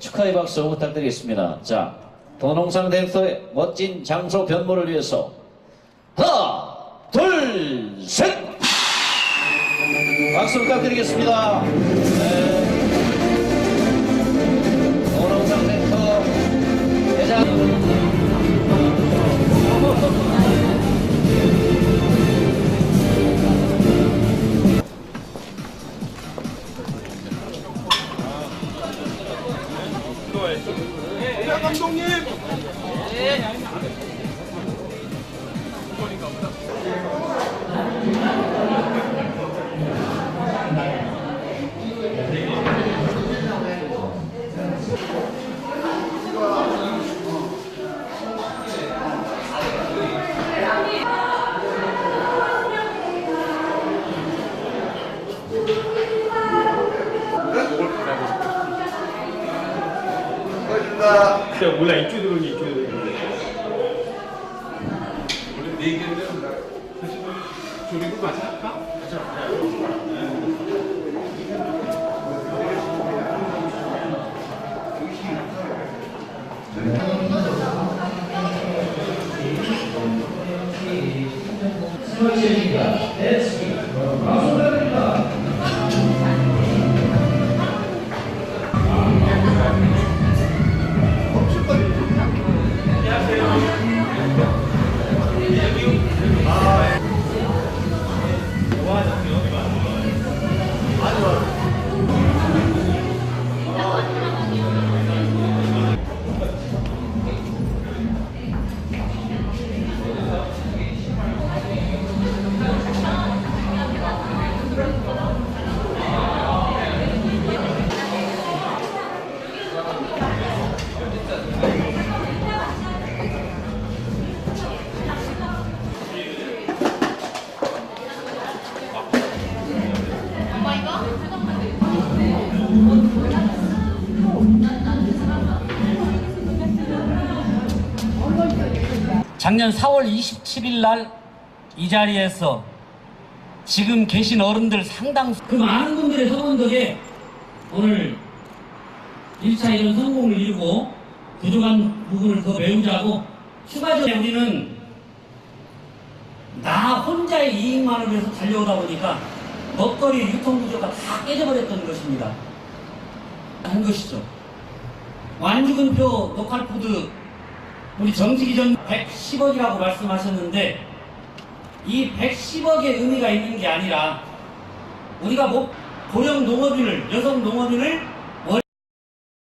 축하의 박수 부탁드리겠습니다. 자, 도농상 댄서의 멋진 장소 변모를 위해서 하나, 둘, 셋! 박수 부탁드리겠습니다. 네. 네, 감독님. 네. 진짜 몰라 이쪽도 그런게 이쪽도 그런게. 원래 네 개는 사실 조리고 맞아? 할까? Slow. 작년 4월 27일 날 이 자리에서 지금 계신 어른들 상당수 그 많은 분들의 성원 덕에 오늘 1차 이런 성공을 이루고 부족한 부분을 더 메우자고 추가적으로 우리는 나 혼자의 이익만을 위해서 달려오다 보니까 먹거리 유통 구조가 다 깨져버렸던 것입니다. 한 것이죠. 완주근표 녹할푸드 우리 정직이 전 110억이라고 말씀하셨는데 이 110억의 의미가 있는 게 아니라 우리가 뭐 고령 농업인을 여성 농업인을